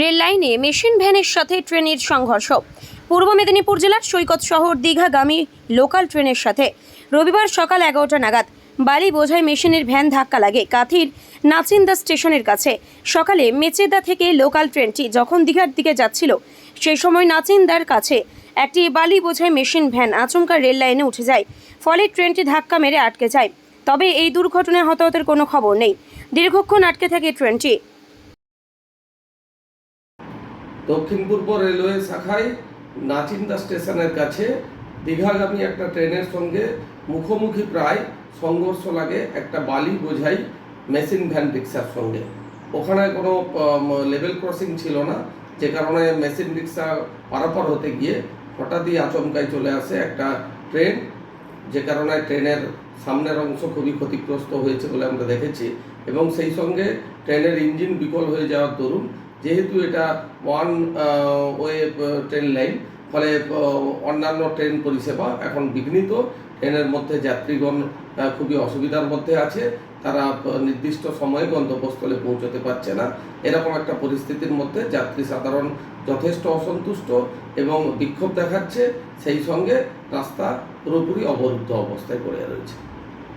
Rail লাইনে machine ভ্যানের সাথে ট্রেনের সংঘর্ষ। পূর্ব মেদিনীপুর জেলার সৈকত শহর দীঘাগামী লোকাল ট্রেনের সাথে। রবিবার সকাল এগারোটা নাগাদ বালি বোঝাই মেশিনের ভ্যান ধাক্কা লাগে কাথির নাচিন্দা স্টেশনের কাছে। সকালে মেচেদা থেকে লোকাল ট্রেনটি যখন দীঘার দিকে যাচ্ছিল সেই সময় নাচিন্দার কাছে একটি বালি বোঝাই মেশিন ভ্যান আচমকা রেল লাইনে উঠে যায়। ফলে ট্রেনটি ধাক্কা মেরে আটকে যায়। তবে এই দুর্ঘটনায় হতাহতের কোনো খবর নেই। দীর্ঘক্ষণ আটকে থাকে ট্রেনটি। দক্ষিণ পূর্ব রেলওয়ে শাখায় নাচিন্দা স্টেশনের কাছে দীঘাগামী একটা ট্রেনের সঙ্গে মুখোমুখি প্রায় সংঘর্ষ লাগে, একটা বালি বোঝাই মেশিন ভ্যান রিক্সার সঙ্গে। ওখানে কোনো লেভেল ক্রসিং ছিল না, যে কারণে মেশিন রিক্সা পারাপার হতে গিয়ে হঠাৎই আচমকায় চলে আসে একটা ট্রেন, যে কারণে ট্রেনের সামনের অংশ খুবই ক্ষতিগ্রস্ত হয়েছে বলে আমরা দেখেছি এবং সেই সঙ্গে ট্রেনের ইঞ্জিন বিকল হয়ে যাওয়ার দরুন যেহেতু এটা ওয়ান ওয়ে ট্রেন লাইন ফলে অন্যান্য ট্রেন পরিষেবা এখন বিঘ্নিত। ট্রেনের মধ্যে যাত্রীগণ খুবই অসুবিধার মধ্যে আছে। তারা নির্দিষ্ট সময়ে গন্তব্যস্থলে পৌঁছতে পারছে না। এরকম একটা পরিস্থিতির মধ্যে যাত্রী সাধারণ যথেষ্ট অসন্তুষ্ট এবং বিক্ষোভ দেখাচ্ছে। সেই সঙ্গে রাস্তা পুরোপুরি অবরুদ্ধ অবস্থায় পড়ে রয়েছে।